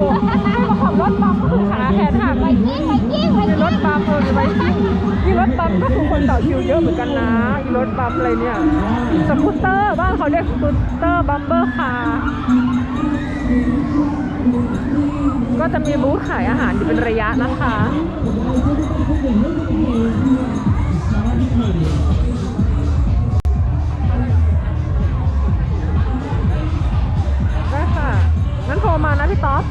ให้มาขับรถบัมก็คือขาแขนหักไปกิ้งไปกิ้งไปมีรถบัมเออมีไบกิ้งมีรถบัมก็คือคนต่อคิวเยอะเหมือนกันนะมีรถบัมอะไรเนี่ย สกูตเตอร์บ้านเขาเรียกสกูตเตอร์บัมเบอร์คาร์ก็จะมีบูธขายอาหารอยู่เป็นระยะนะคะ ได้ค่ะ งั้นโทรมานะพี่ต๊อบ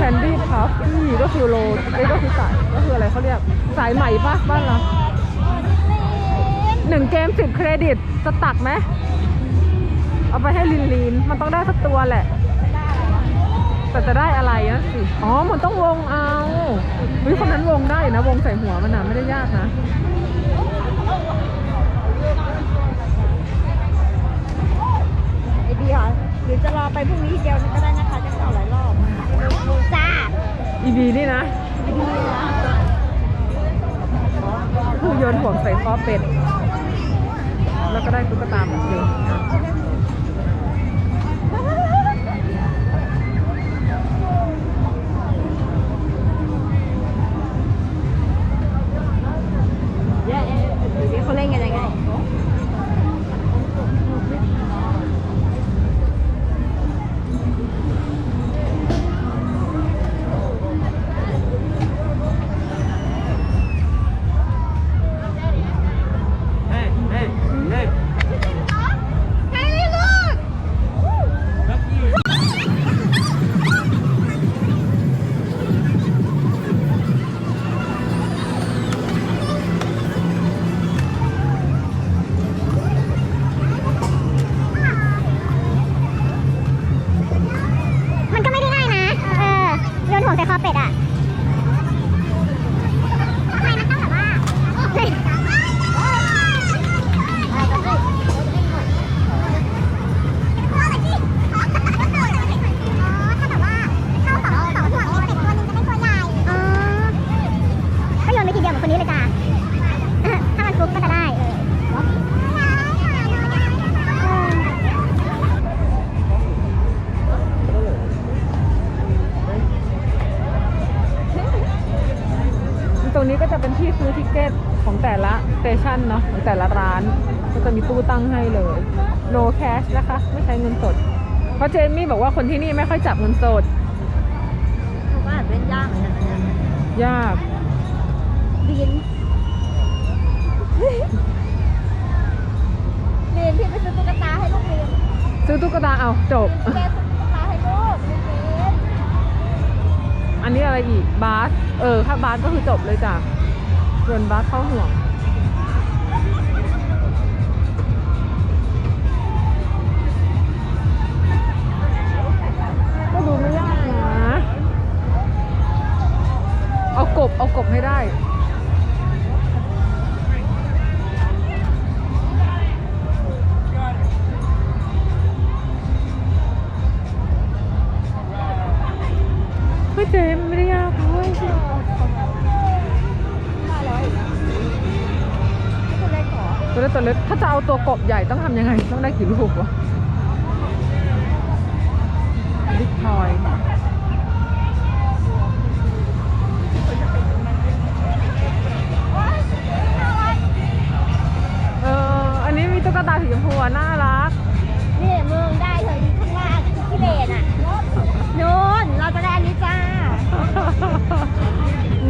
แคนดี้พัฟนี่ก็คือโรเอ้ยก็คือสายก็คืออะไรเขาเรียกสายใหม่ปะบ้านเราหนึ่งเกมสิบเครดิตจะตักไหมเอาไปให้ลินลินมันต้องได้สักตัวแหละ แต่จะได้อะไรนะสิ อ๋อ มันต้องวงเอาเฮ้ยคนนั้นวงได้นะ วงใส่หัวมันนะไม่ได้ยากนะ เป็ด นี้ก็จะเป็นที่ซื้อทิเก็ตของแต่ละสเตชันเนาะของแต่ละร้าน ก็จะมีตู้ตั้งให้เลย no cash นะคะ ไม่ใช้เงินสด เพราะเจมี่บอกว่าคนที่นี่ไม่ค่อยจับเงินสดผมว่าเล่นยากเหมือนกันนะเนี่ยยากบีนบีนพี่ไปซื้อตุ๊กตาให้ลูกบีนซื้อตุ๊กตาเอาจบแกซื้อตุ๊กตาให้ลูกบีนอันนี้อะไรอีกบาส เออถ้าบาสก็คือจบเลยจ้ะส่วนบาสเข้าห่วง ก็ดูไม่ยากนะ เอากบ เอากบให้ได้เฮ้ยเจมไม่ได้ยากนไรขอ ตัวเล็กตัวเล็กถ้าจะเอาตัวกบใหญ่ต้องทำยังไง ต้องได้กี่ลูกวะบิ๊กทอยเอออันนี้มีตุ๊กตาสีชมพูน่า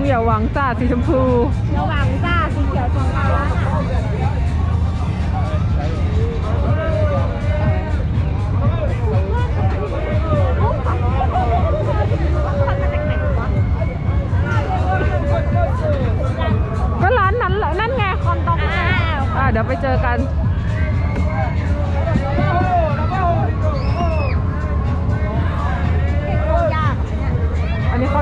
มึงอย่าหวังจ้าสีชมพู ระวังจ้า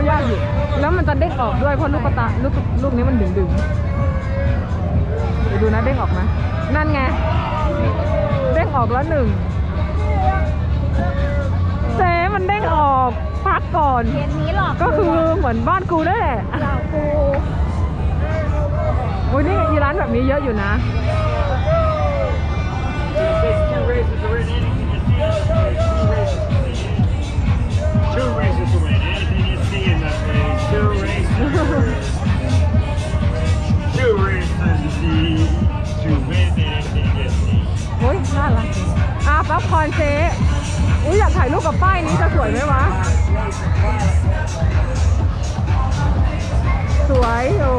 ยากอยู่ แล้วมันจะเด้งออกด้วยเพราะลูกตาลูกลูกนี้มันดึงดึงเดี๋ยวดูนะเด้งออกไหมนั่นไง เด้งออกแล้วหนึ่งเซมันเด้งออกพักก่อน เกมนี้หลอกก็คือเหมือนบ้านกูนั่นแหละหลอกกูโอ้ยนี่ร้านแบบนี้เยอะอยู่นะ Two races. โอ้ยน่ารักอะป๊อปคอนเจ๊อุ้ยอยากถ่ายรูปกับป้ายนี้จะสวยไหมวะ สวยโอ้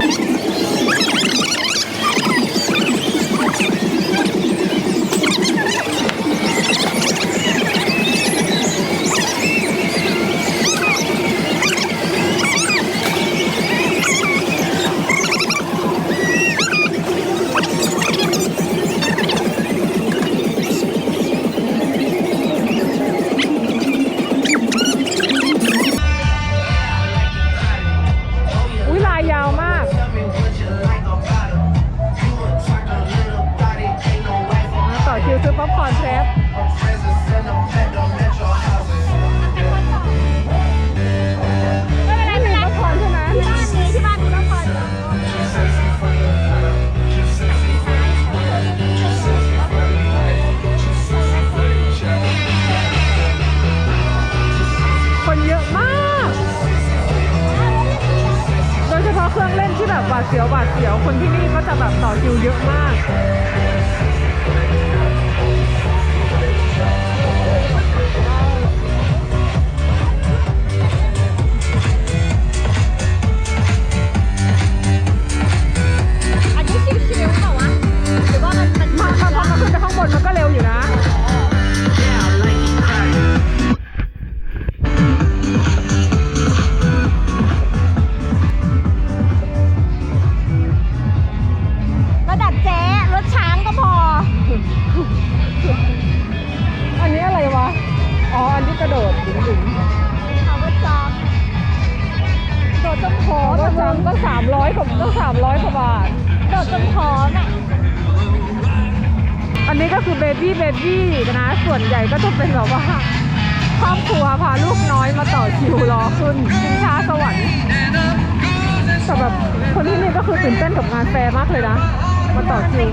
ป๊อปคอร์นแครปไม่เป็นไรไม่ไม่มีเป็นไรป๊อนใช่ไหมที่บ้านมีที่บ้านมีละครคนเยอะมาก โดยเฉพาะเครื่องเล่นที่แบบหวาดเสียวหวาดเสียว คนที่นี่ก็จะแบบต่อคิวเยอะมาก ก็คือเบบี้เบบี้นะ ส่วนใหญ่ก็จะเป็นแบบว่าครอบครัวพาลูกน้อยมาต่อคิวรอขึ้นชิงช้าสวรรค์แต่แบบคนที่นี่ก็คือตื่นเต้นกับงานแฟร์มากเลยนะ มาต่อคิว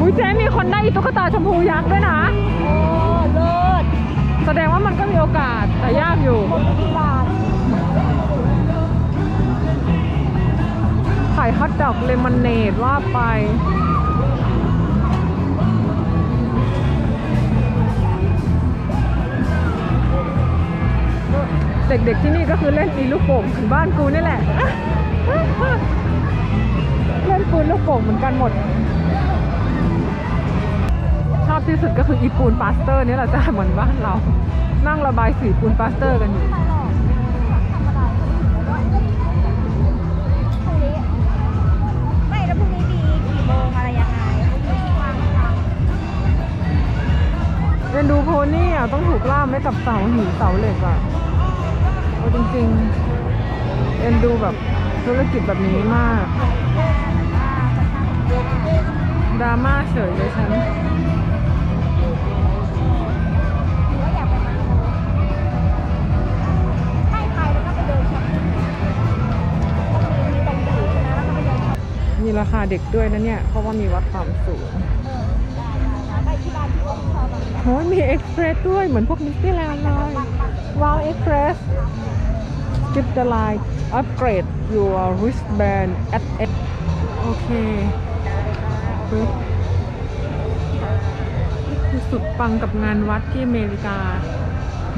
อุ้ยเจ๊มีคนได้อีตุ๊กตาชมพูยักษ์ด้วยนะ โอ้เลิศแสดงว่ามันก็มีโอกาสแต่ยากอยู่คนกี่บาทขายฮอทดอกเลมอนเนดว่าไป เด็กๆที่นี่ก็คือเล่นตีลูกโป่งเหมือนบ้านกูนี่แหละ เล่นปูนลูกโป่งเหมือนกันหมดช อบที่สุดก็คืออีปูนปาสเตอร์นี่แหละจ้าเหมือนบ้านเรา นั่งระบายสีปูนปาสเตอร์กันอยู่ไม่หรอกนี้ไม่แล้วพรุ่งนี้มีกี่โมงอะไรยังไงพรุ่งนี้วางทางเรียนดูโพนี่อะต้องถูกล่ามไว้กับเสาหินเสาเหล็กอะโอ้จริงๆเรียนดูแบบธุรกิจแบบนี้มากดราม่าเฉยเลยฉัน ราคาเด็กด้วยนะเนี่ย เพราะว่ามีวัดความสูงเออได้ได้ได้ที่บ้านที่ว่าชอบแบบโอ้ยมีเอ็กเพรสด้วยเหมือนพวกดิสนีย์แลนด์เลย ว้าวเอ็กเพรส skip the line upgrade your wristband at โอเคปึ๊บคือสุดปังกับงานวัดที่อเมริกา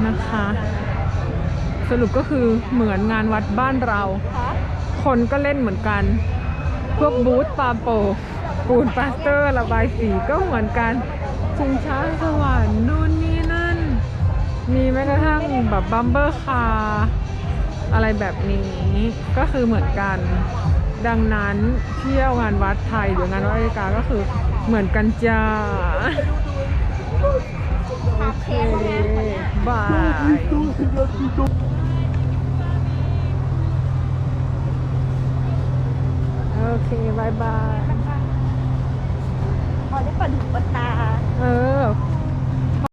นะคะ สรุปก็คือเหมือนงานวัดบ้านเรา คนก็เล่นเหมือนกัน วกบูธปาโปปูนปาสเตอร์ระบายสีก็เหมือนกันชิงช้าสวรรค์นู่นนี่นั่น มีแม้กระทั่งแบบบัมเบอร์คาร์อะไรแบบนี้ก็คือเหมือนกัน ดังนั้นเที่ยวงานวัดไทยหรืองานวัดอเมริกาก็คือเหมือนกันจ้าโอเคบาย โอเคบายบาย พอได้ปปิดุกปิดตา เออ